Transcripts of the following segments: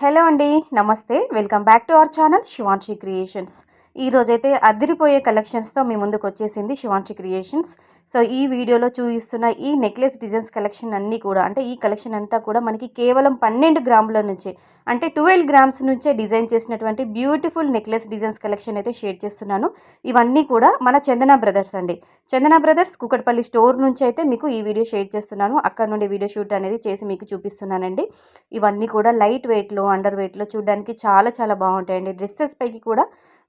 Hello అండి నమస్తే. Welcome back to our channel Shivanshi creations. ఈ రోజైతే అదిరిపోయే కలెక్షన్స్తో మీ ముందుకు వచ్చేసింది శివాన్షి క్రియేషన్స్. సో ఈ వీడియోలో చూపిస్తున్న ఈ నెక్లెస్ డిజైన్స్ కలెక్షన్ అన్నీ కూడా అంటే ఈ కలెక్షన్ అంతా కూడా మనకి కేవలం పన్నెండు గ్రాముల నుంచే అంటే ట్వెల్వ్ గ్రామ్స్ నుంచే డిజైన్ చేసినటువంటి బ్యూటిఫుల్ నెక్లెస్ డిజైన్స్ కలెక్షన్ అయితే షేర్ చేస్తున్నాను. ఇవన్నీ కూడా మన చందన బ్రదర్స్ అండి. చందన బ్రదర్స్ కుకట్పల్లి స్టోర్ నుంచి అయితే మీకు ఈ వీడియో షేర్ చేస్తున్నాను. అక్కడ నుండి వీడియో షూట్ అనేది చేసి మీకు చూపిస్తున్నానండి. ఇవన్నీ కూడా లైట్ వెయిట్లో అండర్ వెయిట్లో చూడడానికి చాలా చాలా బాగుంటాయండి. డ్రెస్సెస్ పైకి కూడా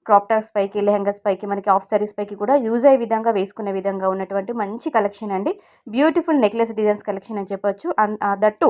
క్రాప్ టాప్స్ పైకి లెహంగాస్ పైకి మనకి ఆఫ్ సారీస్ పైకి కూడా యూజ్ అయ్యే విధంగా వేసుకునే విధంగా ఉన్నటువంటి మంచి కలెక్షన్ అండి. బ్యూటిఫుల్ నెక్లెస్ డిజైన్స్ కలెక్షన్ అని చెప్పొచ్చు. దట్టు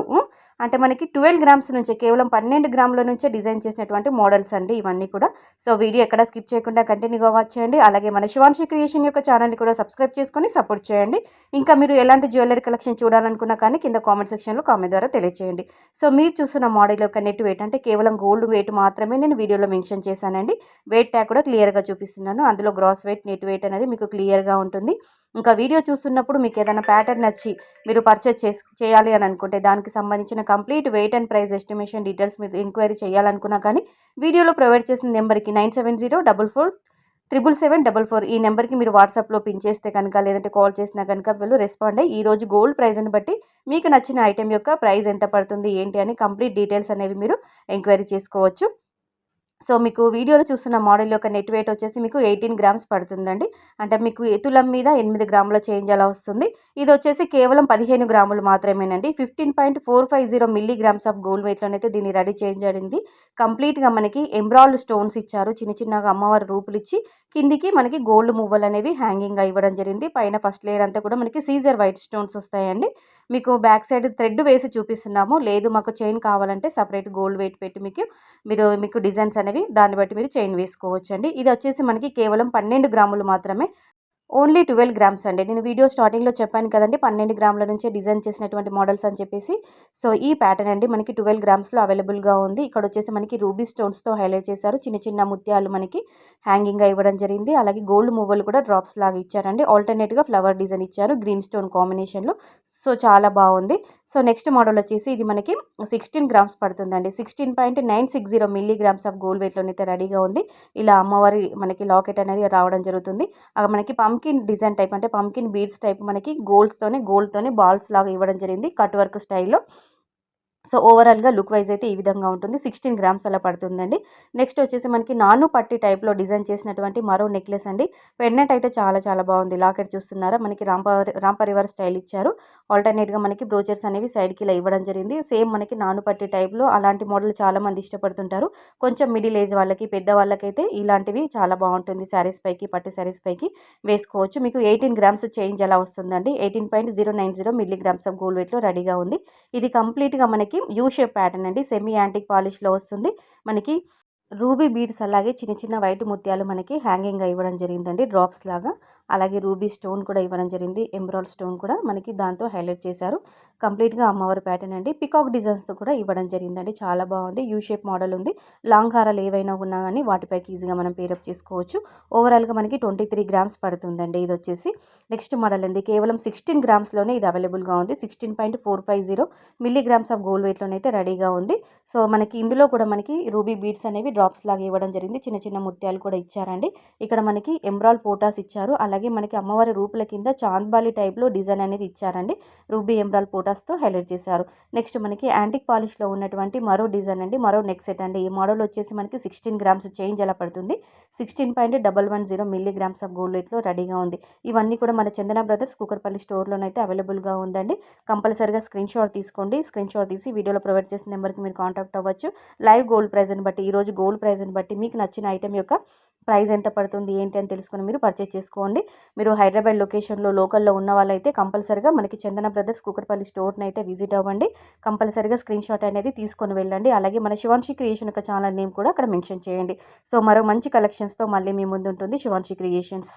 అంటే మనకి ట్వెల్వ్ గ్రామ్స్ నుంచే కేవలం పన్నెండు గ్రాముల నుంచే డిజైన్ చేసినటువంటి మోడల్స్ అండి ఇవన్నీ కూడా. సో వీడియో ఎక్కడ స్కిప్ చేయకుండా కంటిన్యూగా వాచ్ చేయండి. అలాగే మన శివాన్షి క్రియేషన్ యొక్క ఛానల్ని కూడా సబ్స్క్రైబ్ చేసుకొని సపోర్ట్ చేయండి. ఇంకా మీరు ఎలాంటి జ్యువెలరీ కలెక్షన్ చూడాలనుకున్నా కానీ కింద కామెంట్ సెక్షన్లో కామెంట్ ద్వారా తెలియజేయండి సో మీరు చూస్తున్న మోడల్ యొక్క నెట్ వెయిట్ అంటే కేవలం గోల్డ్ వెయిట్ మాత్రమే నేను వీడియోలో మెన్షన్ చేశానండి. వెయిట్ ట్యాగ్ కూడా క్లియర్గా చూపిస్తున్నాను. అందులో గ్రాస్ వెయిట్ నెట్ వెయిట్ అనేది మీకు క్లియర్గా ఉంటుంది. ఇంకా వీడియో చూస్తున్నప్పుడు మీకు ఏదైనా ప్యాటర్న్ నచ్చి మీరు పర్చేస్ చేసి చేయాలి అని అనుకుంటే దానికి సంబంధించిన complete weight and price estimation details మీరు ఎంక్వైరీ చేయాలనుకున్నా కానీ వీడియోలో ప్రొవైడ్ చేసిన నెంబర్కి nine seven zero double four triple seven double four ఈ నెంబర్కి మీరు వాట్సాప్లో పిన్ చేస్తే కనుక లేదంటే కాల్ చేసినా కనుక వీళ్ళు రెస్పాండ్ అయ్యి ఈరోజు గోల్డ్ ప్రైజ్ని బట్టి మీకు నచ్చిన ఐటెం యొక్క ప్రైస్ ఎంత పడుతుంది ఏంటి అని కంప్లీట్ డీటెయిల్స్ అనేవి మీరు ఎంక్వైరీ చేసుకోవచ్చు. సో మీకు వీడియోలో చూస్తున్న మోడల్ యొక్క నెట్ వెయిట్ వచ్చేసి మీకు ఎయిటీన్ గ్రామ్స్ పడుతుందండి. అంటే మీకు ఎతులం మీద ఎనిమిది గ్రాముల చేంజ్ అలా వస్తుంది. ఇది వచ్చేసి కేవలం పదిహేను గ్రాములు మాత్రమేనండి. Fifteen point four five zero milligrams of gold వెయిట్లోనైతే దీన్ని రెడీ చేంజ్ అయింది. కంప్లీట్గా మనకి ఎంబ్రాయిడ్ స్టోన్స్ ఇచ్చారు. చిన్న చిన్నగా అమ్మవారి రూపులు ఇచ్చి కిందికి మనకి గోల్డ్ మువ్వలు అనేవి హ్యాంగింగ్గా ఇవ్వడం జరిగింది. పైన ఫస్ట్ లేయర్ అంతా కూడా మనకి సీజర్ వైట్ స్టోన్స్ వస్తాయండి. మీకు బ్యాక్ సైడ్ థ్రెడ్ వేసి చూపిస్తున్నాము. లేదు మాకు చైన్ కావాలంటే సపరేట్ గోల్డ్ వెయిట్ పెట్టి మీకు మీరు మీకు డిజైన్స్ అనేవి దాన్ని బట్టి మీరు చైన్ వేసుకోవచ్చు అండి ఇది వచ్చేసి మనకి కేవలం పన్నెండు గ్రాములు మాత్రమే. ఓన్లీ ట్వెల్వ్ గ్రామ్స్ అండి. నేను వీడియో స్టార్టింగ్లో చెప్పాను కదండి పన్నెండు గ్రాముల నుంచే డిజైన్ చేసినటువంటి మోడల్స్ అని చెప్పేసి. సో ఈ ప్యాటర్న్ అండి మనకి ట్వెల్వ్ గ్రామ్స్లో అవైలబుల్గా ఉంది. ఇక్కడ వచ్చేసి మనకి రూబీ స్టోన్స్తో హైలైట్ చేశారు. చిన్న చిన్న ముత్యాలు మనకి హ్యాంగింగ్గా ఇవ్వడం జరిగింది. అలాగే గోల్డ్ మూవలు కూడా డ్రాప్స్ లాగా ఇచ్చారండి. ఆల్టర్నేట్గా ఫ్లవర్ డిజైన్ ఇచ్చారు గ్రీన్ స్టోన్ కాంబినేషన్లో సో చాలా బాగుంది. సో నెక్స్ట్ మోడల్ వచ్చేసి ఇది మనకి సిక్స్టీన్ గ్రామ్స్ పడుతుందండి. Sixteen point nine six zero milligrams of gold వెయిట్లోనైతే రెడీగా ఉంది. ఇలా అమ్మవారి మనకి లాకెట్ అనేది రావడం జరుగుతుంది. మనకి పంకిన్ డిజైన్ టైప్ అంటే పంకిన్ బీడ్స్ టైప్ మనకి గోల్డ్స్తోనే గోల్డ్తోనే బాల్స్ లాగా ఇవ్వడం జరిగింది కట్ వర్క్ స్టైల్లో. సో ఓవరాల్గా లుక్ వైజ్ అయితే ఈ విధంగా ఉంటుంది. సిక్స్టీన్ గ్రామ్స్ అలా పడుతుందండి. నెక్స్ట్ వచ్చేసి మనకి నాను పట్టి టైప్లో డిజైన్ చేసినటువంటి మరో నెక్లెస్ అండి. పెండెంట్ అయితే చాలా చాలా బాగుంది. లాకెట్ చూస్తున్నారా? మనకి రాంప రాంపరివార్ స్టైల్ ఇచ్చారు. ఆల్టర్నేట్గా మనకి బ్రోచర్స్ అనేవి సైడ్కి ఇలా ఇవ్వడం జరిగింది. సేమ్ మనకి నాను పట్టి టైప్లో అలాంటి మోడల్ చాలామంది ఇష్టపడుతుంటారు. కొంచెం మిడిల్ ఏజ్ వాళ్ళకి పెద్ద వాళ్ళకైతే ఇలాంటివి చాలా బాగుంటుంది. శారీస్ పైకి పట్టు శారీస్ పైకి వేసుకోవచ్చు. మీకు ఎయిటీన్ గ్రామ్స్ చేంజ్ ఎలా వస్తుందండి? Eighteen point zero nine zero milligrams of gold వెయిట్లో రెడీగా ఉంది. ఇది కంప్లీట్గా మనకి మనకి యూ షేప్ ప్యాటర్న్ అండి. సెమీ యాంటిక్ పాలిష్లో వస్తుంది. మనకి రూబీ బీడ్స్ అలాగే చిన్న చిన్న వైట్ ముత్యాలు మనకి హ్యాంగింగ్గా ఇవ్వడం జరిగిందండి. డ్రాప్స్ లాగా. అలాగే రూబీ స్టోన్ కూడా ఇవ్వడం జరిగింది. ఎంబ్రాయిడ్ స్టోన్ కూడా మనకి దాంతో హైలైట్ చేశారు. కంప్లీట్గా అమ్మవారి ప్యాటర్న్ అండి. పికాక్ డిజైన్స్తో కూడా ఇవ్వడం జరిగిందండి. చాలా బాగుంది. యూ షేప్ మోడల్ ఉంది. లాంగ్ హారాలు ఏవైనా ఉన్నా కానీ వాటిపైకి ఈజీగా మనం పేరప్ చేసుకోవచ్చు. ఓవరాల్గా మనకి ట్వంటీ త్రీ గ్రామ్స్ పడుతుందండి ఇది వచ్చేసి. నెక్స్ట్ మోడల్ ఉంది కేవలం సిక్స్టీన్ గ్రామ్స్లోనే ఇది అవైలబుల్గా ఉంది. Sixteen point four five zero milligrams of gold వెయిట్లోనైతే రెడీగా ఉంది. సో మనకి ఇందులో కూడా మనకి రూబీ బీడ్స్ అనేవి డ్రాప్స్ లాగా ఇవ్వడం జరిగింది. చిన్న చిన్న ముత్యాలు కూడా ఇచ్చారండి. ఇక్కడ మనకి ఎంబ్రాల్ పోటాస్ ఇచ్చారు. అలాగే మనకి అమ్మవారి రూపుల కింద చాంద్బాలి టైప్లో డిజైన్ అనేది ఇచ్చారండి. రూబీ ఎంబ్రాల్ పోటాస్తో హైలైట్ చేశారు. నెక్స్ట్ మనకి యాంటిక్ పాలిష్లో ఉన్నటువంటి మరో డిజైన్ అండి. మరో నెక్ సెట్ అండి. ఈ మోడల్ వచ్చేసి మనకి సిక్స్టీన్ గ్రామ్స్ చేంజ్ ఎలా పడుతుంది? Sixteen point double one zero milligrams of gold వెయిట్లో రెడీగా ఉంది. ఇవన్నీ కూడా మన చందన బ్రదర్స్ కుకర్పల్లి స్టోర్లోనైతే అవైలబుల్గా ఉందండి. కంపల్సరీగా స్క్రీన్ షాట్ తీసుకోండి. స్క్రీన్ షాట్ తీసి వీడియోలో ప్రొవైడ్ చేసిన నెంబర్కి మీరు కాంటాక్ట్ అవ్వచ్చు. లైవ్ గోల్డ్ ప్రైజ్ని బట్టి ఈరోజు గోల్డ్ ప్రైజ్ని బట్టి మీకు నచ్చిన ఐటెం యొక్క ప్రైస్ ఎంత పడుతుంది ఏంటి అని తెలుసుకొని మీరు పర్చేస్ చేసుకోండి. మీరు హైదరాబాద్ లొకేషన్లో లోకల్లో ఉన్న వాళ్ళైతే కంపల్సరిగా మనకి చందన బ్రదర్స్ కుకర్పల్లి స్టోర్ని అయితే విజిట్ అవ్వండి. కంపల్సరిగా స్క్రీన్ షాట్ అనేది తీసుకొని వెళ్ళండి. అలాగే మన శివాన్షి క్రియేషన్ యొక్క ఛానల్ నేమ్ కూడా అక్కడ మెన్షన్ చేయండి. సో మరో మంచి కలెక్షన్స్తో మళ్ళీ మీ ముందు ఉంటుంది శివాన్షి క్రియేషన్స్.